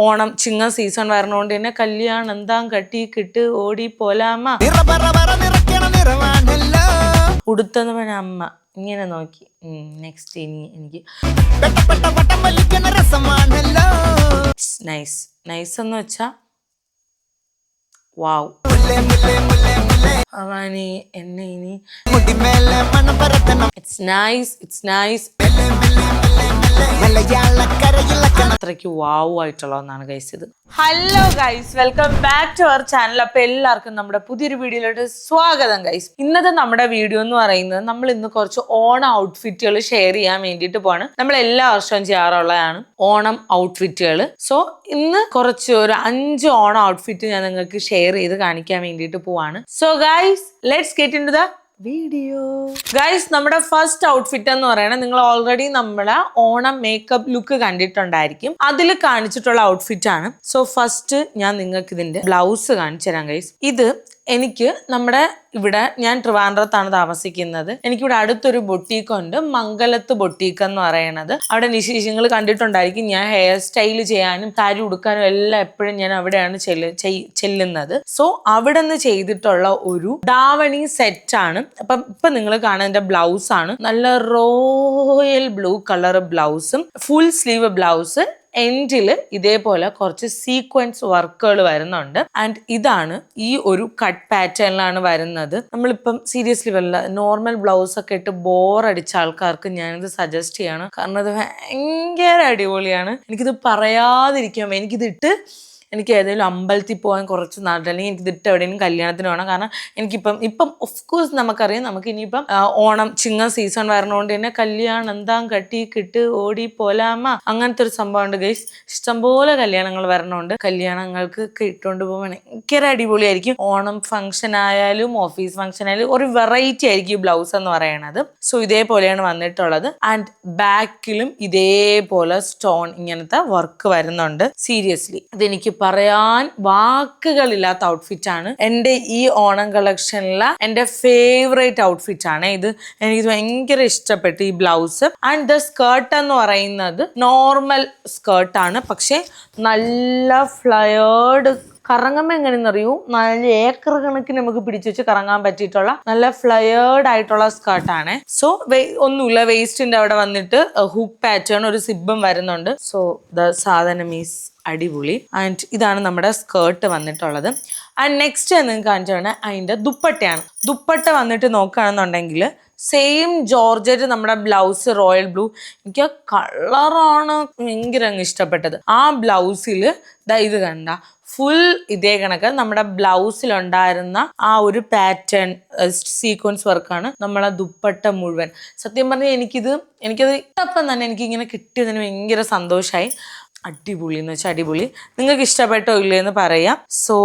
ഓണം ചിങ്ങ season വരണോണ്ട് തന്നെ കല്യാണം എന്താ കട്ടി കിട്ട് ഓടി പോലാമ ഉടുത്തെന്ന് പറഞ്ഞ അമ്മ. ഇങ്ങനെ നോക്കി. നെക്സ്റ്റ് ഇനി എനിക്ക്. നൈസ് നൈസ് എന്ന് വെച്ചാ വാവ് അവനി എന്നെ ഇനി ഇറ്റ്സ് നൈസ് ഇറ്റ്സ് നൈസ് അത്രയ്ക്ക് വാവ് ആയിട്ടുള്ള ഒന്നാണ് ഗൈസ് ഇത്. Hello guys welcome back to our channel അപ്പൊ എല്ലാവർക്കും നമ്മുടെ പുതിയൊരു വീഡിയോയിലോട്ട് സ്വാഗതം ഗൈസ് ഇന്നത്തെ നമ്മുടെ വീഡിയോ എന്ന് പറയുന്നത് നമ്മൾ ഇന്ന് കുറച്ച് ഓണം ഔട്ട്ഫിറ്റുകൾ ഷെയർ ചെയ്യാൻ വേണ്ടിയിട്ട് പോവാണ്. നമ്മൾ എല്ലാ വർഷവും ചെയ്യാറുള്ളതാണ് ഓണം ഔട്ട്ഫിറ്റുകൾ സോ ഇന്ന് കുറച്ച് ഒരു അഞ്ച് ഓണം ഔട്ട്ഫിറ്റ് ഞാൻ നിങ്ങൾക്ക് ഷെയർ ചെയ്ത് കാണിക്കാൻ വേണ്ടിയിട്ട് പോവാണ്. So guys let's get into the video. Guys നമ്മുടെ ഫസ്റ്റ് ഔട്ട്ഫിറ്റ് എന്ന് പറയുന്നത് നിങ്ങൾ ഓൾറെഡി നമ്മുടെ ഓണം മേക്കപ്പ് ലുക്ക് കണ്ടിട്ടുണ്ടായിരിക്കും. അതിൽ കാണിച്ചിട്ടുള്ള ഔട്ട്ഫിറ്റ് ആണ്. സോ ഫസ്റ്റ് ഞാൻ നിങ്ങൾക്ക് ഇതിന്റെ ബ്ലൗസ് കാണിച്ചു തരാം ഗൈസ് ഇത് എനിക്ക് നമ്മുടെ ഇവിടെ ഞാൻ ട്രിവാൻഡ്രത്താണ് താമസിക്കുന്നത്. എനിക്കിവിടെ അടുത്തൊരു ബൊട്ടീക്ക് ഉണ്ട്. മംഗലത്ത് ബൊട്ടീക്ക് എന്ന് പറയണത്. അവിടെ നിശേഷങ്ങൾ കണ്ടിട്ടുണ്ടായിരിക്കും. ഞാൻ ഹെയർ സ്റ്റൈൽ ചെയ്യാനും താരി ഉടുക്കാനും എല്ലാം എപ്പോഴും ഞാൻ അവിടെയാണ് ചെല്ല് ചെല്ലുന്നത്. സോ അവിടെ നിന്ന് ചെയ്തിട്ടുള്ള ഒരു ഡാവണി സെറ്റ് ആണ്. അപ്പം ഇപ്പൊ നിങ്ങൾ കാണുന്ന ബ്ലൗസ് ആണ്. നല്ല റോയൽ ബ്ലൂ കളർ ബ്ലൗസും ഫുൾ സ്ലീവ് ബ്ലൗസ് എൻഡിൽ ഇതേപോലെ കുറച്ച് സീക്വൻസ് വർക്കുകൾ വരുന്നുണ്ട്. ആൻഡ് ഇതാണ് ഈ ഒരു കട്ട് പാറ്റേണിലാണ് വരുന്നത്. നമ്മളിപ്പം സീരിയസ്ലി വല്ല നോർമൽ ബ്ലൗസ് ഒക്കെ ഇട്ട് ബോർ അടിച്ച ആൾക്കാർക്ക് ഞാനിത് സജസ്റ്റ് ചെയ്യാണ്. കാരണം ഇത് ഭയങ്കര അടിപൊളിയാണ്. എനിക്കിത് പറയാതിരിക്കാം എനിക്കിത് ഇട്ട് എനിക്ക് ഏതെങ്കിലും അമ്പലത്തിൽ പോകാൻ കുറച്ച് നാട്ടിൽ അല്ലെങ്കിൽ എനിക്ക് ഇതിട്ട് എവിടെയെങ്കിലും കല്യാണത്തിന് വേണം കാരണം എനിക്കിപ്പം ഇപ്പം ഓഫ് കോഴ്സ് നമുക്കറിയാം നമുക്ക് ഇനിയിപ്പം ഓണം ചിങ്ങ സീസൺ വരണോണ്ട് തന്നെ കല്യാണം എന്താ കട്ടി കിട്ട് ഓടി പോലാമ. അങ്ങനത്തെ ഒരു സംഭവം ഉണ്ട് ഗൈസ് ഇഷ്ടംപോലെ കല്യാണങ്ങൾ വരണോണ്ട് കല്യാണങ്ങൾക്ക് ഇട്ടുകൊണ്ട് പോകാൻ ഭയങ്കര അടിപൊളിയായിരിക്കും. ഓണം ഫംഗ്ഷൻ ആയാലും ഓഫീസ് ഫംഗ്ഷൻ ആയാലും ഒരു വെറൈറ്റി ആയിരിക്കും ബ്ലൗസ് എന്ന് പറയണത്. സോ ഇതേപോലെയാണ് വന്നിട്ടുള്ളത്. ആൻഡ് ബാക്കിലും ഇതേപോലെ സ്റ്റോൺ ഇങ്ങനത്തെ വർക്ക് വരുന്നുണ്ട്. സീരിയസ്ലി ഇതെനിക്ക് പറയാൻ വാക്കുകളില്ലാത്ത ഔട്ട്ഫിറ്റ് ആണ്. എന്റെ ഈ ഓണം കളക്ഷനിലെ എന്റെ ഫേവറേറ്റ് ആണ്. ഇത് എനിക്ക് ഭയങ്കര ഇഷ്ടപ്പെട്ടു ഈ ബ്ലൗസ് ആൻഡ് ദ സ്കേർട്ട് എന്ന് പറയുന്നത് നോർമൽ സ്കേർട്ടാണ് പക്ഷെ നല്ല ഫ്ലയേർഡ് കറങ്ങുമ്പോൾ എങ്ങനെയെന്ന് അറിയൂ നല്ല ഏക്കർ കണക്കിന് നമുക്ക് പിടിച്ചു വെച്ച് കറങ്ങാൻ പറ്റിയിട്ടുള്ള നല്ല ഫ്ലയേർഡ് ആയിട്ടുള്ള സ്കേർട്ടാണ് സോ ഒന്നുമില്ല. വേസ്റ്റിന്റെ അവിടെ വന്നിട്ട് ഹുക്ക് പാറ്റേൺ ഒരു സിബും വരുന്നുണ്ട്. സോ ദ സാധനം ഈസ് അടിപൊളി. ആൻഡ് ഇതാണ് നമ്മുടെ സ്കേർട്ട് വന്നിട്ടുള്ളത്. ആൻഡ് നെക്സ്റ്റ് നിങ്ങൾക്ക് കാണിച്ചാണ് അതിന്റെ ദുപ്പട്ടയാണ്. ദുപ്പട്ട വന്നിട്ട് നോക്കുകയാണെന്നുണ്ടെങ്കിൽ സെയിം ജോർജറ്റ് നമ്മുടെ ബ്ലൗസ് റോയൽ ബ്ലൂ എനിക്ക് ആ കളറാണ് ഭയങ്കര അങ്ങ് ഇഷ്ടപ്പെട്ടത്. ആ ബ്ലൗസിൽ ദാ ഇത് കണ്ട. ഫുൾ ഇതേ കണക്ക് നമ്മുടെ ബ്ലൗസിലുണ്ടായിരുന്ന ആ ഒരു പാറ്റേൺ സീക്വൻസ് വർക്കാണ് നമ്മളെ ദുപ്പട്ട മുഴുവൻ. സത്യം പറഞ്ഞാൽ എനിക്കിത് എനിക്കത് ഇട്ടപ്പം തന്നെ എനിക്ക് ഇങ്ങനെ കിട്ടിയതിന് ഭയങ്കര സന്തോഷമായി അടിപൊളി എന്ന് വെച്ചാൽ അടിപൊളി. നിങ്ങൾക്ക് ഇഷ്ടപ്പെട്ടോ ഇല്ലേ എന്ന് പറയാം. സോ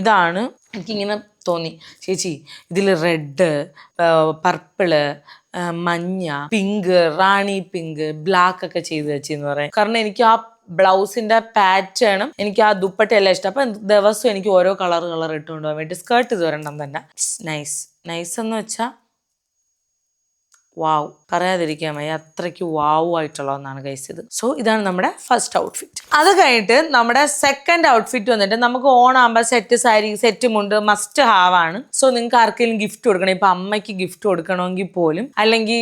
ഇതാണ്. എനിക്കിങ്ങനെ തോന്നി. ചേച്ചി ഇതിൽ റെഡ് പർപ്പിൾ മഞ്ഞ പിങ്ക് റാണി പിങ്ക് ബ്ലാക്ക് ഒക്കെ ചെയ്ത് വെച്ചെന്ന് പറയാം. കാരണം എനിക്ക് ആ ബ്ലൗസിന്റെ പാറ്റേണും എനിക്ക് ആ ദുപ്പട്ടയെല്ലാം ഇഷ്ടം. അപ്പം ദിവസവും എനിക്ക് ഓരോ കളർ കളർ ഇട്ടുകൊണ്ട് പോകാൻ വേണ്ടി സ്കേർട്ട് ഇത് വരണം തന്നെ. നൈസ് നൈസ് എന്ന് വെച്ചാൽ വാവ്. പറയാതിരിക്കാൻ വയ്യ. അത്രയ്ക്ക് വാവ് ആയിട്ടുള്ള ഒന്നാണ് ഗൈസ് ഇത്. സോ ഇതാണ് നമ്മുടെ ഫസ്റ്റ് ഔട്ട്ഫിറ്റ് അത് കഴിഞ്ഞിട്ട് നമ്മുടെ സെക്കൻഡ് ഔട്ട്ഫിറ്റ് വന്നിട്ട് നമുക്ക് ഓണാകുമ്പോൾ സെറ്റ് സാരി സെറ്റ് മുണ്ട് മസ്റ്റ് ഹാവ് ആണ്. സോ നിങ്ങൾക്ക് ആർക്കെങ്കിലും ഗിഫ്റ്റ് കൊടുക്കണം? ഇപ്പൊ അമ്മയ്ക്ക് ഗിഫ്റ്റ് കൊടുക്കണമെങ്കിൽ പോലും അല്ലെങ്കിൽ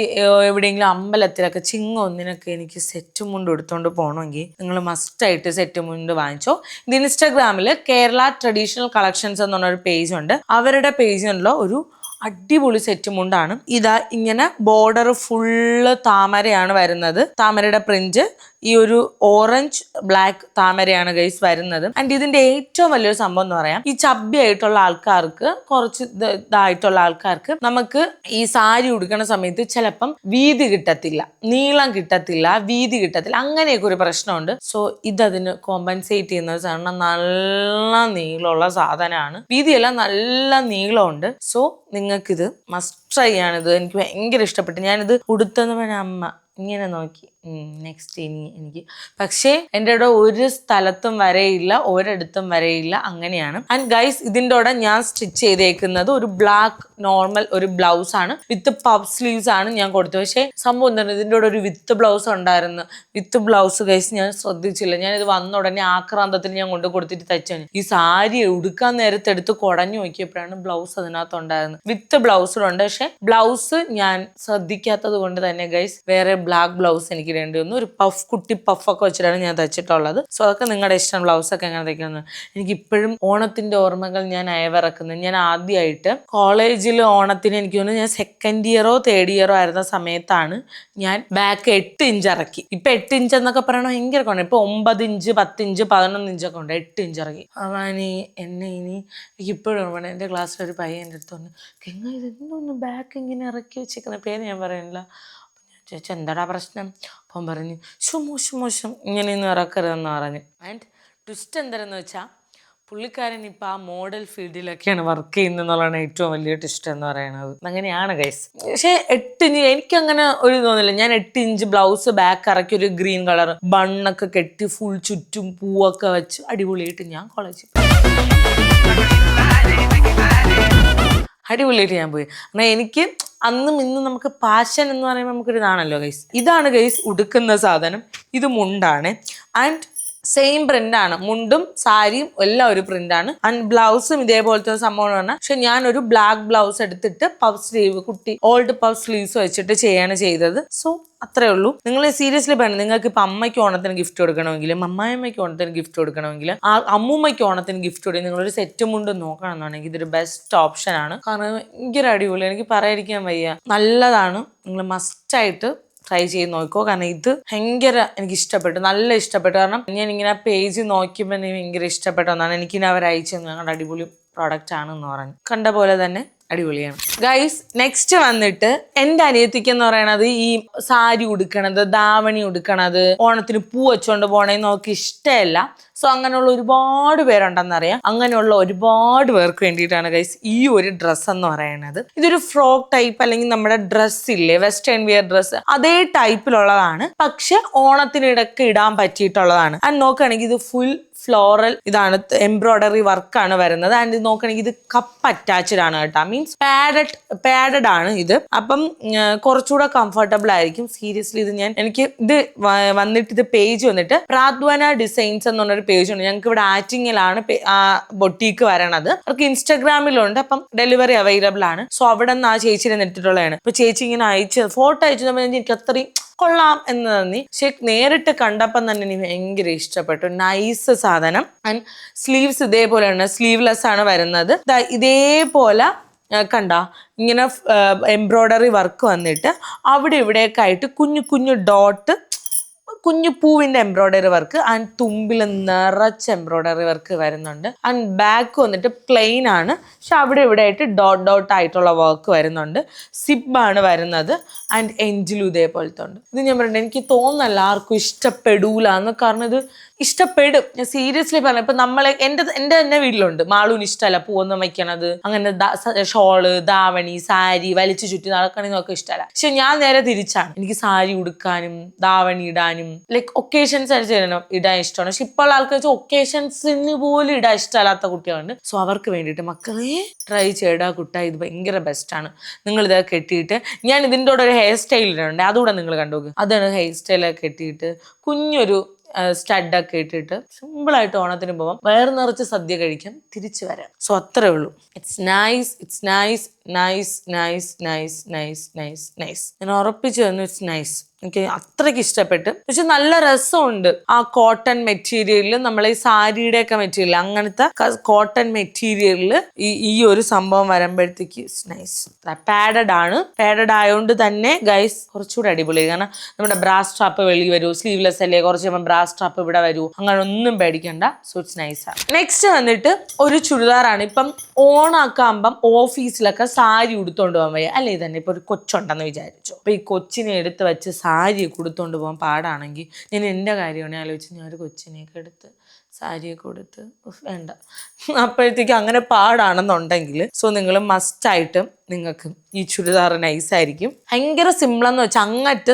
എവിടെയെങ്കിലും അമ്പലത്തിലൊക്കെ ചിങ്ങ ഒന്നിനൊക്കെ എനിക്ക് സെറ്റ് മുണ്ട് എടുത്തോണ്ട് പോകണമെങ്കിൽ നിങ്ങൾ മസ്റ്റ് ആയിട്ട് സെറ്റ് മുണ്ട് വാങ്ങിച്ചോ. ഇത് ഇൻസ്റ്റാഗ്രാമിൽ കേരള ട്രഡീഷണൽ കളക്ഷൻസ് എന്ന് പറഞ്ഞൊരു പേജ് ഉണ്ട്. അവരുടെ പേജിലുള്ള ഒരു അടിപൊളി സെറ്റ് മുണ്ടാണ്. ഇതാ ഇങ്ങനെ ബോർഡർ ഫുള്ള് താമരയാണ് വരുന്നത്. താമരയുടെ പ്രിന്റ് ഈ ഒരു ഓറഞ്ച് ബ്ലാക്ക് താമരയാണ് ഗൈസ് വരുന്നത്. ആൻഡ് ഇതിന്റെ ഏറ്റവും വലിയൊരു സംഭവം എന്ന് പറയാം ഈ ചബ്ബി ആയിട്ടുള്ള ആൾക്കാർക്ക് കുറച്ച് ഇത് ഇതായിട്ടുള്ള ആൾക്കാർക്ക് നമുക്ക് ഈ സാരി ഉടുക്കുന്ന സമയത്ത് ചിലപ്പം വീതി കിട്ടത്തില്ല നീളം കിട്ടത്തില്ല വീതി കിട്ടത്തില്ല അങ്ങനെയൊക്കെ ഒരു പ്രശ്നമുണ്ട്. സോ ഇതതിന് കോമ്പൻസേറ്റ് ചെയ്യുന്ന സാധനം നല്ല നീളമുള്ള സാധനമാണ്. വീതിയെല്ലാം നല്ല നീളമുണ്ട്. സോ നിങ്ങൾക്കിത് മസ്റ്റ് ട്രൈ ആണിത് എനിക്ക് ഭയങ്കര ഇഷ്ടപ്പെട്ടു. ഞാനിത് ഉടുത്തെന്ന് പറഞ്ഞ അമ്മ ഇങ്ങനെ നോക്കി. നെക്സ്റ്റ് ഇനി എനിക്ക്. പക്ഷേ എന്റെ ഇവിടെ ഒരു സ്ഥലത്തും വരെയില്ല ഒരിടത്തും വരെയില്ല. അങ്ങനെയാണ്. ആൻഡ് ഗൈസ് ഇതിന്റെ കൂടെ ഞാൻ സ്റ്റിച്ച് ചെയ്തേക്കുന്നത് ഒരു ബ്ലാക്ക് നോർമൽ ഒരു ബ്ലൗസ് ആണ്. വിത്ത് പഫ് സ്ലീവ്സ് ആണ് ഞാൻ കൊടുത്തത്. പക്ഷേ സംഭവം എന്താണ്? ഇതിന്റെ കൂടെ ഒരു വിത്ത് ബ്ലൗസ് ഉണ്ടായിരുന്നു. വിത്ത് ബ്ലൗസ് ഗൈസ് ഞാൻ ശ്രദ്ധിച്ചില്ല. ഞാൻ ഇത് വന്ന ഉടനെ ആക്രാന്തത്തിൽ ഞാൻ കൊണ്ട് കൊടുത്തിട്ട് തച്ചാണ് ഈ സാരി ഉടുക്കാൻ നേരത്തെ എടുത്ത് കുടഞ്ഞു നോക്കിയപ്പോഴാണ് ബ്ലൗസ് അതിനകത്ത് ഉണ്ടായിരുന്നത്. വിത്ത് ബ്ലൗസിലുണ്ട് പക്ഷേ ബ്ലൗസ് ഞാൻ ശ്രദ്ധിക്കാത്തത് കൊണ്ട് തന്നെ ഗൈസ് വേറെ ബ്ലാക്ക് ബ്ലൗസ് എനിക്ക് വേണ്ടി വന്നു ഒരു പഫ് കുട്ടി പഫ് ഒക്കെ വെച്ചിട്ടാണ് ഞാൻ തച്ചിട്ടുള്ളത് സോ അതൊക്കെ നിങ്ങളുടെ ഇഷ്ടം. ബ്ലൗസൊക്കെ എങ്ങനെ തയ്ക്കുന്നത് എനിക്ക് ഇപ്പോഴും ഓണത്തിന്റെ ഓർമ്മകൾ ഞാൻ അയവിറക്കുന്നത് ഞാൻ ആദ്യമായിട്ട് കോളേജിൽ ഓണത്തിന് എനിക്ക് തോന്നുന്നു ഞാൻ സെക്കൻഡ് ഇയറോ തേർഡ് ഇയറോ ആയിരുന്ന സമയത്താണ് ഞാൻ ബാക്ക് എട്ട് ഇഞ്ച് ഇറക്കി. ഇപ്പൊ എട്ട് ഇഞ്ച് എന്നൊക്കെ പറയണോ ഭയങ്കര കൊണ്ട്. ഇപ്പൊ ഒമ്പത് ഇഞ്ച് പത്ത് ഇഞ്ച് പതിനൊന്ന് ഇഞ്ചൊക്കെ ഉണ്ട്. എട്ട് ഇഞ്ച് ഇറക്കി. അവനി എന്നെ ഇനി ഇപ്പോഴും ഓർമ്മ എന്റെ ക്ലാസ്സിൽ ഒരു പയ്യൻ എന്റെ അടുത്ത് കെങ്ങ ഇത്? എന്തോന്ന് ബാക്ക് ഇങ്ങനെ ഇറക്കി വെച്ചേക്കുന്ന? പേര് ഞാൻ പറയുന്നില്ല ചോദിച്ചു എന്താടാ പ്രശ്നം? അപ്പം പറഞ്ഞു ഷുമു മോശം മോശം ഇങ്ങനെയൊന്നും ഇറക്കരുതെന്ന് പറഞ്ഞു. ആൻഡ് ട്വിസ്റ്റ് എന്തായിരുന്നു വെച്ചാൽ പുള്ളിക്കാരൻ ഇപ്പം ആ മോഡൽ ഫീൽഡിലൊക്കെയാണ് വർക്ക് ചെയ്യുന്നത് എന്നുള്ളതാണ് ഏറ്റവും വലിയ ട്വിസ്റ്റ് എന്ന് പറയുന്നത് അങ്ങനെയാണ് ഗൈസ് പക്ഷേ എട്ട് ഇഞ്ച് എനിക്കങ്ങനെ ഒരു തോന്നില്ല. ഞാൻ എട്ട് ഇഞ്ച് ബ്ലൗസ് ബാക്ക് ഇറക്കി ഒരു ഗ്രീൻ കളർ ബണ്ണൊക്കെ കെട്ടി ഫുൾ ചുറ്റും പൂവൊക്കെ വെച്ച് അടിപൊളിയായിട്ട് ഞാൻ കോളേജിൽ അടിപൊളിയായിട്ട് ഞാൻ പോയി. എന്നാൽ എനിക്ക് അന്നും ഇന്നും നമുക്ക് പാഷൻ എന്ന് പറയുമ്പോൾ നമുക്കൊരു ഇതാണല്ലോ ഗൈസ് ഇതാണ് ഗൈസ് ഉടുക്കുന്ന സാധനം. ഇത് മുണ്ടാണ്. ആൻഡ് സെയിം പ്രിന്റ് ആണ്. മുണ്ടും സാരിയും എല്ലാം ഒരു പ്രിന്റ് ആണ്. ആൻഡ് ബ്ലൗസും ഇതേപോലത്തെ ഒരു സംഭവം പറഞ്ഞാൽ പക്ഷെ ഒരു ബ്ലാക്ക് ബ്ലൗസ് എടുത്തിട്ട് പഫ് സ്ലീവ് കുട്ടി ഓൾഡ് പഫ് സ്ലീവ്സ് വെച്ചിട്ട് ചെയ്യാണ് ചെയ്തത്. സോ അത്രേ ഉള്ളൂ. നിങ്ങൾ സീരിയസ്ലി പറയണം. നിങ്ങൾക്ക് ഇപ്പൊ അമ്മയ്ക്ക് ഓണത്തിന് ഗിഫ്റ്റ് കൊടുക്കണമെങ്കിലും അമ്മായിമ്മയ്ക്ക് ഓണത്തിന് ഗിഫ്റ്റ് കൊടുക്കണമെങ്കിലും ആ അമ്മൂമ്മയ്ക്ക് ഓണത്തിന് ഗിഫ്റ്റ് കൊടുക്കും നിങ്ങളൊരു സെറ്റ് മുണ്ട് നോക്കണം എന്നുണ്ടെങ്കിൽ ഇതൊരു ബെസ്റ്റ് ഓപ്ഷൻ ആണ്. കാരണം ഭയങ്കര അടിപൊളി. എനിക്ക് പറയാതിരിക്കാൻ വയ്യ. നല്ലതാണ്. നിങ്ങൾ മസ്റ്റായിട്ട് ട്രൈ ചെയ്ത് നോക്കോ കാരണം ഇത് ഭയങ്കര എനിക്ക് ഇഷ്ടപ്പെട്ടു നല്ല ഇഷ്ടപ്പെട്ടു. കാരണം ഞാൻ ഇങ്ങനെ പേജ് നോക്കിയപ്പോൾ എനിക്ക് ഭയങ്കര ഇഷ്ടപ്പെട്ട ഒന്നാണ്. എനിക്ക് അവർ അയച്ചു തന്നു ഞങ്ങളുടെ അടിപൊളി പ്രോഡക്റ്റ് ആണെന്ന് പറഞ്ഞു. കണ്ട പോലെ തന്നെ അടിപൊളിയാണ്. ഗൈസ് നെക്സ്റ്റ് വന്നിട്ട് എന്റെ അനിയത്തിക്ക് എന്ന് പറയണത് ഈ സാരി ഉടുക്കണത് ദാവണി ഉടുക്കണത് ഓണത്തിന് പൂ വെച്ചോണ്ട് പോണേന്ന് നോക്കി ഇഷ്ടമല്ല. സോ അങ്ങനെയുള്ള ഒരുപാട് പേരുണ്ടെന്നറിയാം അങ്ങനെയുള്ള ഒരുപാട് പേർക്ക് വേണ്ടിയിട്ടാണ് ഗൈസ് ഈ ഒരു ഡ്രസ്സ് എന്ന് പറയുന്നത് ഇതൊരു ഫ്രോക്ക് ടൈപ്പ് അല്ലെങ്കിൽ നമ്മുടെ ഡ്രസ്സ് ഇല്ലേ വെസ്റ്റേൺ വിയർ ഡ്രസ്സ് അതേ ടൈപ്പിലുള്ളതാണ് പക്ഷെ ഓണത്തിനിടക്ക് ഇടാൻ പറ്റിയിട്ടുള്ളതാണ്. ആൻഡ് നോക്കുകയാണെങ്കിൽ ഇത് ഫുൾ ഫ്ലോറൽ ഇതാണ് എംബ്രോയിഡറി വർക്കാണ് വരുന്നത്. ആൻഡ് ഇത് നോക്കണെങ്കിൽ ഇത് കപ്പ് അറ്റാച്ച്ഡ് ആണ് കേട്ടോ. മീൻസ് പാഡഡ് പാഡഡ് ആണ് ഇത്. അപ്പം കുറച്ചുകൂടെ കംഫർട്ടബിൾ ആയിരിക്കും. സീരിയസ്ലി ഇത് ഞാൻ എനിക്ക് ഇത് വന്നിട്ട് ഇത് പേജ് വന്നിട്ട് പ്രാദ്വാന ഡിസൈൻസ് എന്ന് പറഞ്ഞൊരു പേജ് ഉണ്ട്. ഞങ്ങൾക്ക് ഇവിടെ ആറ്റിങ്ങിലാണ് ബൊട്ടീക്ക് വരണത്. അവർക്ക് ഇൻസ്റ്റാഗ്രാമിലുണ്ട് അപ്പം ഡെലിവറി അവൈലബിൾ ആണ്. സോ അവിടെ നിന്ന് ആ ചേച്ചിനെ നെട്ടിട്ടുള്ളതാണ് അപ്പൊ ചേച്ചി ഇങ്ങനെ അയച്ച് ഫോട്ടോ അയച്ചു തന്നപ്പോൾ എനിക്ക് അത്രയും കൊള്ളാം എന്ന് തന്നെ. പക്ഷെ നേരിട്ട് കണ്ടപ്പം തന്നെ എനിക്ക് ഭയങ്കര ഇഷ്ടപ്പെട്ടു. നൈസ് ആൻഡ് സ്ലീവ്സ് ഇതേപോലെയാണ് സ്ലീവ്ലെസ് ആണ് വരുന്നത്. ഇതേപോലെ കണ്ട ഇങ്ങനെ എംബ്രോയ്ഡറി വർക്ക് വന്നിട്ട് അവിടെ ഇവിടെയൊക്കെ ആയിട്ട് കുഞ്ഞു കുഞ്ഞു ഡോട്ട് കുഞ്ഞു പൂവിന്റെ എംബ്രോയ്ഡറി വർക്ക് ആൻഡ് തുമ്പിൽ നിറച്ച് എംബ്രോയ്ഡറി വർക്ക് വരുന്നുണ്ട്. ആൻഡ് ബാക്ക് വന്നിട്ട് പ്ലെയിൻ ആണ്. പക്ഷെ അവിടെ ഇവിടെ ആയിട്ട് ഡോട്ട് ഡോട്ട് ആയിട്ടുള്ള വർക്ക് വരുന്നുണ്ട്. സിബാണ് വരുന്നത്. ആൻഡ് എൻജിലും ഇതേപോലത്തെ ഉണ്ട് ഇത് ഞാൻ പറഞ്ഞിട്ടുണ്ട് എനിക്ക് തോന്നുന്നല്ല ആർക്കും ഇഷ്ടപ്പെടൂല എന്ന് കാരണം ഇത് ഇഷ്ടപ്പെടും. സീരിയസ്ലി പറഞ്ഞു ഇപ്പൊ നമ്മളെ എന്റെ എന്റെ തന്നെ വീട്ടിലുണ്ട്. മാളൂന് ഇഷ്ടമല്ല പൂവൊന്നും വയ്ക്കണത്. അങ്ങനെ ഷോൾ ദാവണി സാരി വലിച്ചു ചുറ്റി നടക്കണെന്നൊക്കെ ഇഷ്ടമല്ല പക്ഷെ ഞാൻ നേരെ തിരിച്ചാണ്. എനിക്ക് സാരി ഉടുക്കാനും ദാവണി ഇടാനും ലൈക് ഒക്കേഷൻസ് ചെയ്യണം ഇടാൻ ഇഷ്ടമാണ്. പക്ഷെ ഇപ്പോൾ ആൾക്കാർ വെച്ചാൽ ഒക്കേഷൻസിന് പോലും ഇടാൻ ഇഷ്ടമല്ലാത്ത കുട്ടികളുണ്ട്. സോ അവർക്ക് വേണ്ടിയിട്ട് മക്കളെ ട്രൈ ചെയ്യടാ കുട്ട ഇത് ഭയങ്കര ആണ്. നിങ്ങൾ ഇത് കെട്ടിയിട്ട് ഞാൻ ഇതിന്റെ കൂടെ ഒരു ഹെയർ സ്റ്റൈൽ ഇടുന്നുണ്ട് അതുകൂടെ നിങ്ങൾ കണ്ടുപോകും അതാണ് ഹെയർ സ്റ്റൈലൊക്കെ കെട്ടിയിട്ട് കുഞ്ഞൊരു സ്റ്റഡൊക്കെ ഇട്ടിട്ട് സിമ്പിളായിട്ട് ഓണത്തിന് പോവാം. വയറ് നിറച്ച് സദ്യ കഴിക്കാം. തിരിച്ചു വരാം. സോ അത്രേ ഉള്ളൂ. It's nice it's nice nice nice nice nice nice nice ഞാൻ ഉറപ്പിച്ചു തന്നു ഇറ്റ്സ് നൈസ് എനിക്ക് അത്രയ്ക്ക് ഇഷ്ടപ്പെട്ട്. പക്ഷെ നല്ല രസമുണ്ട്. ആ കോട്ടൺ മെറ്റീരിയലിൽ നമ്മൾ ഈ സാരിയുടെ ഒക്കെ മെറ്റീരിയൽ അങ്ങനത്തെ കോട്ടൺ മെറ്റീരിയലിൽ ഈ ഈ ഒരു സംഭവം വരുമ്പോഴത്തേക്ക് നൈസ് പാഡഡ് ആണ്. പാഡഡ് ആയതുകൊണ്ട് തന്നെ ഗൈസ് കുറച്ചുകൂടെ അടിപൊളി. കാരണം നമ്മുടെ ബ്രാസ് സ്ട്രാപ്പ് വെളി വരൂ സ്ലീവ്ലെസ് അല്ലേ കുറച്ച് കഴിയുമ്പോൾ ബ്രാസ് സ്ട്രാപ്പ് ഇവിടെ വരൂ. അങ്ങനെ ഒന്നും പേടിക്കണ്ട. സോ ഇറ്റ്സ് നൈസ് ആണ് നെക്സ്റ്റ് വന്നിട്ട് ഒരു ചുരിദാറാണ്. ഇപ്പം ഓണാക്കാകുമ്പം ഓഫീസിലൊക്കെ സാരി ഉടുത്തോണ്ട് പോകാൻ വയ്യ. അല്ലേ തന്നെ ഇപ്പൊ ഒരു കൊച്ചുണ്ടെന്ന് വിചാരിച്ചു. അപ്പൊ ഈ കൊച്ചിനെ എടുത്ത് വെച്ച് സാരി കൊടുത്തോണ്ട് പോകാൻ പാടാണെങ്കിൽ ഞാൻ എന്റെ കാര്യമാണ് ആലോചിച്ച് ഞാൻ ഒരു കൊച്ചിനെയൊക്കെ എടുത്ത് സാരിയൊക്കെ കൊടുത്ത് വേണ്ട. അപ്പോഴത്തേക്ക് അങ്ങനെ പാടാണെന്നുണ്ടെങ്കിൽ സോ നിങ്ങൾ മസ്റ്റായിട്ട് നിങ്ങൾക്ക് ഈ ചുരിദാർ നൈസ് ആയിരിക്കും. ഭയങ്കര സിമ്പിൾ എന്ന് വെച്ചാൽ അങ്ങറ്റ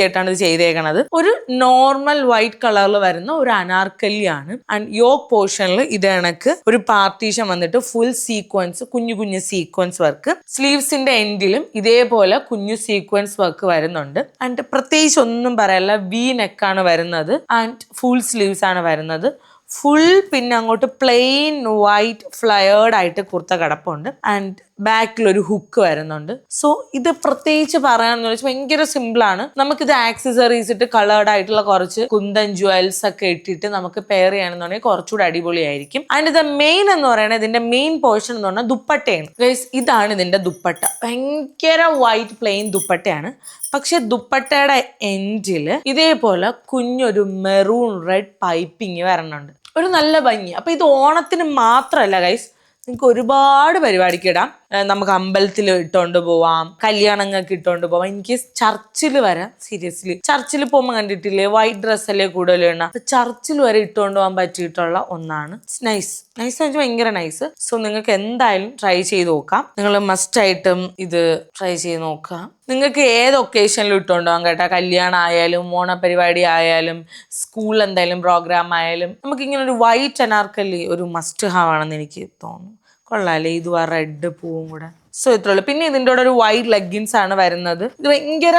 ആയിട്ടാണ് ഇത് ചെയ്തേക്കണത്. ഒരു നോർമൽ വൈറ്റ് കളറിൽ വരുന്ന ഒരു അനാർക്കലിയാണ്. ആൻഡ് യോക്ക് പോർഷനിൽ ഇത് കണക്ക് ഒരു പാർട്ടീഷൻ വന്നിട്ട് ഫുൾ സീക്വൻസ് കുഞ്ഞു കുഞ്ഞു സീക്വൻസ് വർക്ക് സ്ലീവ്സിന്റെ എൻഡിലും ഇതേപോലെ കുഞ്ഞു സീക്വൻസ് വർക്ക് വരുന്നുണ്ട്. ആൻഡ് പ്രത്യേകിച്ച് ഒന്നും പറയല്ല വി നെക്കാണ് വരുന്നത്. ആൻഡ് ഫുൾ സ്ലീവ്സ് ആണ് വരുന്നത്. ഫുൾ പിന്നെ അങ്ങോട്ട് പ്ലെയിൻ വൈറ്റ് ഫ്ലയേർഡ് ആയിട്ട് കുർത്ത കിടപ്പുണ്ട്. ആൻഡ് ബാക്കിൽ ഒരു ഹുക്ക് വരുന്നുണ്ട്. സോ ഇത് പ്രത്യേകിച്ച് പറയാന്ന് വെച്ചാൽ ഭയങ്കര സിമ്പിൾ ആണ്. നമുക്കിത് ആക്സസറീസ് ഇട്ട് കളേർഡ് ആയിട്ടുള്ള കുറച്ച് കുന്തൻ ജുവൽസ് ഒക്കെ ഇട്ടിട്ട് നമുക്ക് പെയർ ചെയ്യണമെന്നുണ്ടെങ്കിൽ കുറച്ചുകൂടി അടിപൊളിയായിരിക്കും. ആൻഡ് ഇത് മെയിൻ എന്ന് പറയുന്നത് ഇതിന്റെ മെയിൻ പോർഷൻ എന്ന് പറഞ്ഞാൽ ദുപ്പട്ടയാണ്. ഗൈസ് ഇതാണ് ഇതിന്റെ ദുപ്പട്ട. ഭയങ്കര വൈറ്റ് പ്ലെയിൻ ദുപ്പട്ടയാണ്. പക്ഷെ ദുപ്പട്ടയുടെ എൻഡിൽ ഇതേപോലെ കുഞ്ഞൊരു മെറൂൺ റെഡ് പൈപ്പിങ് വരണുണ്ട് ഒരു നല്ല ഭംഗി. അപ്പൊ ഇത് ഓണത്തിന് മാത്രമല്ല ഗൈസ് നിങ്ങൾക്ക് ഒരുപാട് പരിപാടിക്ക് ഇടാം. നമുക്ക് അമ്പലത്തിൽ ഇട്ടോണ്ട് പോവാം. കല്യാണങ്ങൾക്ക് ഇട്ടോണ്ട് പോവാം. എനിക്ക് ചർച്ചിൽ വരെ സീരിയസ്ലി ചർച്ചിൽ പോകുമ്പോൾ കണ്ടിട്ടില്ലേ? വൈറ്റ് ഡ്രസ് അല്ലേ കൂടുതൽ ഇടണം? അപ്പൊ ചർച്ചിൽ വരെ ഇട്ടുകൊണ്ട് പോകാൻ പറ്റിയിട്ടുള്ള ഒന്നാണ്. നൈസ് നൈസ് എന്ന് വെച്ചാൽ ഭയങ്കര നൈസ് സോ നിങ്ങൾക്ക് എന്തായാലും ട്രൈ ചെയ്ത് നോക്കാം. നിങ്ങൾ മസ്റ്റ് ആയിട്ടും ഇത് ട്രൈ ചെയ്ത് നോക്കാം നിങ്ങൾക്ക് ഏത് ഒക്കേഷനിലും ഇട്ടുകൊണ്ട് പോകാം കേട്ടോ. കല്യാണം ആയാലും ഓണപരിപാടി ആയാലും സ്കൂൾ എന്തായാലും പ്രോഗ്രാം ആയാലും. നമുക്ക് ഇങ്ങനെ ഒരു വൈറ്റ് അനാർക്കലി ഒരു മസ്റ്റ് ഹാവ് ആണെന്ന് എനിക്ക് തോന്നുന്നു. കൊള്ളാല്ലേ ഇതും ആ റെഡ് പൂവും കൂടെ. സോ ഇത്രേ ഉള്ളൂ. പിന്നെ ഇതിന്റെ കൂടെ ഒരു വൈറ്റ് ലെഗിൻസ് ആണ് വരുന്നത്. ഇത് ഭയങ്കര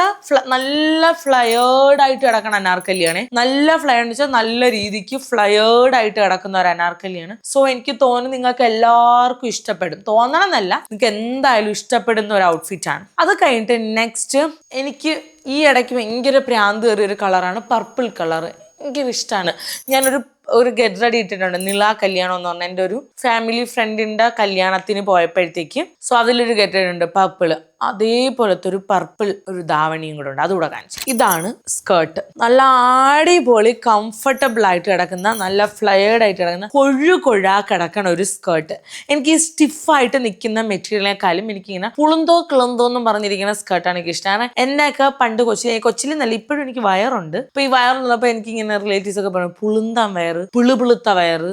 നല്ല ഫ്ലയേർഡ് ആയിട്ട് കിടക്കണ അനാർക്കലിയാണ്. നല്ല ഫ്ലയർ എന്ന് വെച്ചാൽ നല്ല രീതിക്ക് ഫ്ലയേർഡ് ആയിട്ട് കിടക്കുന്ന ഒരു അനാർക്കലിയാണ്. സോ എനിക്ക് തോന്നുന്നു നിങ്ങൾക്ക് എല്ലാവർക്കും ഇഷ്ടപ്പെടും. തോന്നണം എന്നല്ല നിങ്ങൾക്ക് എന്തായാലും ഇഷ്ടപ്പെടുന്ന ഒരു ഔട്ട്ഫിറ്റ് ആണ്. അത് കഴിഞ്ഞിട്ട് നെക്സ്റ്റ് എനിക്ക് ഈ ഇടയ്ക്ക് ഭയങ്കര പ്രാന്ത് കയറിയ ഒരു കളറാണ് പർപ്പിൾ കളർ ഭയങ്കര ഇഷ്ടമാണ് ഞാനൊരു ഒരു ഗെറ്റ് റെഡി ഇട്ടിട്ടുണ്ട്. നില കല്യാണം എന്ന് പറഞ്ഞ എന്റെ ഒരു ഫാമിലി ഫ്രണ്ടിന്റെ കല്യാണത്തിന് പോയപ്പോഴത്തേക്ക്. സോ അതിലൊരു ഗെറ്റ് റെഡി ഉണ്ട്. പർപ്പിൾ അതേപോലത്തെ ഒരു പർപ്പിൾ ഒരു ധാവണിയും കൂടെ ഉണ്ട്. അതുകൂടെ കാണിച്ചു. ഇതാണ് സ്കേർട്ട് നല്ല ആടിപൊളി കംഫർട്ടബിൾ ആയിട്ട് കിടക്കുന്ന നല്ല ഫ്ലയേർഡ് ആയിട്ട് കിടക്കുന്ന കൊഴു കൊഴാ കിടക്കണ ഒരു സ്കേർട്ട് എനിക്ക് ഈ സ്റ്റിഫായിട്ട് നിൽക്കുന്ന മെറ്റീരിയലിനെക്കാളും എനിക്കിങ്ങനെ പുളുന്തോ കിളുന്തോ എന്നും പറഞ്ഞിരിക്കുന്ന സ്കേർട്ടാണ് എനിക്ക് ഇഷ്ടം. കാരണം എന്നെയൊക്കെ പണ്ട് കൊച്ചിൽ കൊച്ചിലും നല്ല ഇപ്പോഴും എനിക്ക് വയറുണ്ട്. ഇപ്പൊ ഈ വയറുള്ളപ്പോൾ എനിക്ക് ഇങ്ങനെ റിലേറ്റീവ്സ് ഒക്കെ പറഞ്ഞു പുളുന്താൻ വയറ് പിളുപിളുത്ത വയറ്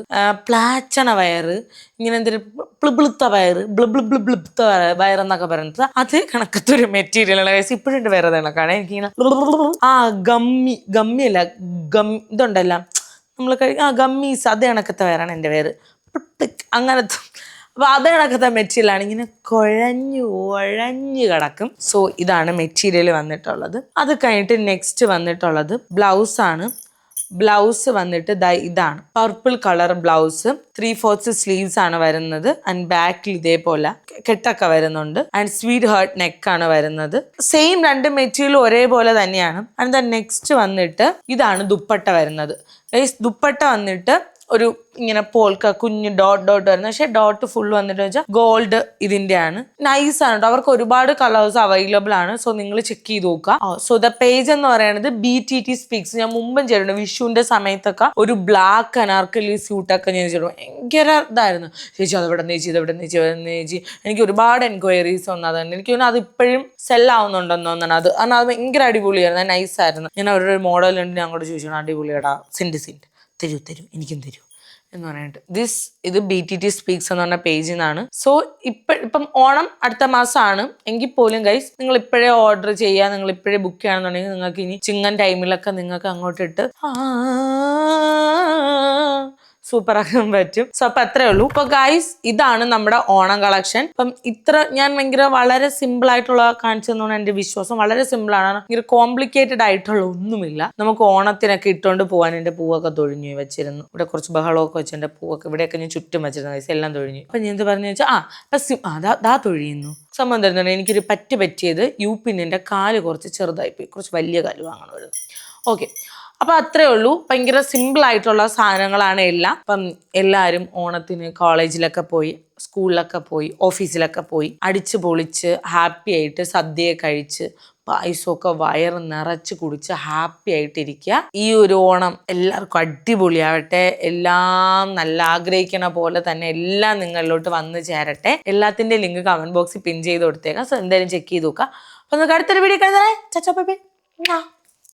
പ്ലാച്ചണ വയറ് ഇങ്ങനെ എന്തൊരു പ്ലിബിളുത്ത വയറ് ബ്ലിബിൾ ബ്ലിബിളുത്ത വയറെന്നൊക്കെ പറയുന്നത്. അതേ കണക്കത്തെ ഒരു മെറ്റീരിയൽ ഇപ്പോഴും എന്റെ വേറെ കണക്കാണ് എനിക്കിങ്ങനെ ആ ഗമ്മി ഗമ്മി അല്ല ഗം ഇതുണ്ടല്ല. നമ്മൾ കഴിക്കും ആ ഗമ്മീസ് അതേ കണക്കത്തെ വയറാണ് എന്റെ പേര് അങ്ങനത്തെ. അപ്പൊ അതേ കണക്കത്തെ മെറ്റീരിയലാണ് ഇങ്ങനെ കുഴഞ്ഞു ഉഴഞ്ഞു കിടക്കും. സോ ഇതാണ് മെറ്റീരിയൽ വന്നിട്ടുള്ളത്. അത് കഴിഞ്ഞിട്ട് നെക്സ്റ്റ് വന്നിട്ടുള്ളത് ബ്ലൗസ് ആണ് ബ്ലൗസ് വന്നിട്ട് ഇതാണ്. Purple colour blouse three fourth sleeves ആണ് വരുന്നത്. ആൻഡ് ബാക്കിൽ ഇതേപോലെ കെട്ടൊക്കെ വരുന്നുണ്ട്. ആൻഡ് സ്വീറ്റ് ഹേർട്ട് ആണ് വരുന്നത്. സെയിം രണ്ട് മെറ്റീരിയൽ ഒരേപോലെ തന്നെയാണ്. ആൻഡ് ദ നെക്സ്റ്റ് വന്നിട്ട് ഇതാണ് ദുപ്പട്ട വരുന്നത്. ദുപ്പട്ട വന്നിട്ട് ഒരു ഇങ്ങനെ പോൾക്ക കുഞ്ഞ് ഡോട്ട് ഡോട്ട് വരുന്നത്. പക്ഷെ ഡോട്ട് ഫുൾ വന്നിട്ട് വെച്ചാൽ ഗോൾഡ് ഇതിന്റെയാണ്. നൈസ് ആണ് കേട്ടോ അവർക്ക് ഒരുപാട് കളേഴ്സ് അവൈലബിൾ ആണ്. സോ നിങ്ങൾ ചെക്ക് ചെയ്ത് നോക്കുക. സോ ദ പേജ് എന്ന് പറയുന്നത് ബി ടി ടി സ്പീക്സ് ഞാൻ മുമ്പും ചെയ്തിട്ടുണ്ട്. വിഷുവിന്റെ സമയത്തൊക്കെ ഒരു ബ്ലാക്ക് അനാർക്കലി സ്യൂട്ടൊക്കെ ഞാൻ ചെയ്തു ഭയങ്കര ഇതായിരുന്നു. ചേച്ചി അതെവിടെ ചേച്ചി ഇതെവിടെ ചേച്ചി എവിടെ ചേച്ചി. എനിക്ക് ഒരുപാട് എൻക്വയറീസ് വന്നതുകൊണ്ട് എനിക്ക് തോന്നുന്നു അത് ഇപ്പോഴും സെൽ ആവുന്നുണ്ടെന്ന് തോന്നണം അത് കാരണം അത് ഭയങ്കര അടിപൊളിയായിരുന്നു. നൈസ് ആയിരുന്നു. ഞാൻ അവരുടെ മോഡൽ ഉണ്ട് ഞാൻ അങ്ങോട്ട് ചോദിച്ചു അടിപൊളിയാടാ. സിൻഡ് സെന്റ് തരൂ തരൂ എനിക്കും തരൂ എന്ന് പറഞ്ഞിട്ട്. ദിസ് ഇത് ബി ടി ടി സ്പീക്സ് എന്ന് പറഞ്ഞ പേജിൽ നിന്നാണ് സോ ഇപ്പൊ ഇപ്പം ഓണം അടുത്ത മാസമാണ് എങ്കിൽ പോലും ഗൈസ് നിങ്ങൾ ഇപ്പോഴേ ഓർഡർ ചെയ്യുക നിങ്ങൾ ഇപ്പോഴേ ബുക്ക് ചെയ്യുകയാണെന്നുണ്ടെങ്കിൽ നിങ്ങൾക്ക് ഇനി ചിങ്ങൻ ടൈമിലൊക്കെ നിങ്ങൾക്ക് അങ്ങോട്ട് ഇട്ട് സൂപ്പർ ആക്കാൻ പറ്റും. സോ അപ്പൊ അത്രേ ഉള്ളൂ. ഇപ്പൊ ഗൈസ് ഇതാണ് നമ്മുടെ ഓണം കളക്ഷൻ. അപ്പം ഇത്ര ഞാൻ ഭയങ്കര വളരെ സിമ്പിൾ ആയിട്ടുള്ള കാണിച്ചെന്നാണ് എന്റെ വിശ്വാസം വളരെ സിമ്പിൾ ആണ്. ഭയങ്കര കോംപ്ലിക്കേറ്റഡ് ആയിട്ടുള്ള ഒന്നുമില്ല. നമുക്ക് ഓണത്തിനൊക്കെ ഇട്ടുകൊണ്ട് പോകാൻ എന്റെ പൂവൊക്കെ തൊഴിഞ്ഞു വെച്ചിരുന്നു. ഇവിടെ കുറച്ച് ബഹളമൊക്കെ വെച്ച് എന്റെ പൂവൊക്കെ ഇവിടെയൊക്കെ ഞാൻ ചുറ്റും വെച്ചിരുന്നു. ഗൈസ് എല്ലാം തൊഴിഞ്ഞു. അപ്പൊ ഞാൻ എന്ത് പറഞ്ഞു വെച്ചാൽ ആ അപ്പൊ സിം അതാ ദാ തൊഴിയുന്നു. സംബന്ധം തരുന്നുണ്ട്. എനിക്കൊരു പറ്റ് പറ്റിയത് യു പിന്നിന്റെ കാൽ കുറച്ച് ചെറുതായിപ്പോയി കുറച്ച് വലിയ കാൽ വാങ്ങണമായിരുന്നു. ഓക്കെ അപ്പൊ അത്രേ ഉള്ളൂ. ഭയങ്കര സിമ്പിൾ ആയിട്ടുള്ള സാധനങ്ങളാണ് എല്ലാം. അപ്പം എല്ലാവരും ഓണത്തിന് കോളേജിലൊക്കെ പോയി സ്കൂളിലൊക്കെ പോയി ഓഫീസിലൊക്കെ പോയി അടിച്ച് പൊളിച്ച് ഹാപ്പി ആയിട്ട് സദ്യയെ കഴിച്ച് പായസമൊക്കെ വയർ നിറച്ച് കുടിച്ച് ഹാപ്പി ആയിട്ടിരിക്കുക. ഈ ഒരു ഓണം എല്ലാവർക്കും അടിപൊളിയാവട്ടെ. എല്ലാം നല്ല ആഗ്രഹിക്കണ പോലെ തന്നെ എല്ലാം നിങ്ങളിലോട്ട് വന്നു ചേരട്ടെ. എല്ലാത്തിന്റെ ലിങ്ക് കമന്റ് ബോക്സിൽ പിൻ ചെയ്ത് കൊടുത്തേക്കാം. സോ എന്തായാലും ചെക്ക് ചെയ്ത് നോക്കാം അപ്പോൾ നമുക്ക് അടുത്തൊരു വീഡിയോ കഴിഞ്ഞാൽ ചച്ചാ ബൈ.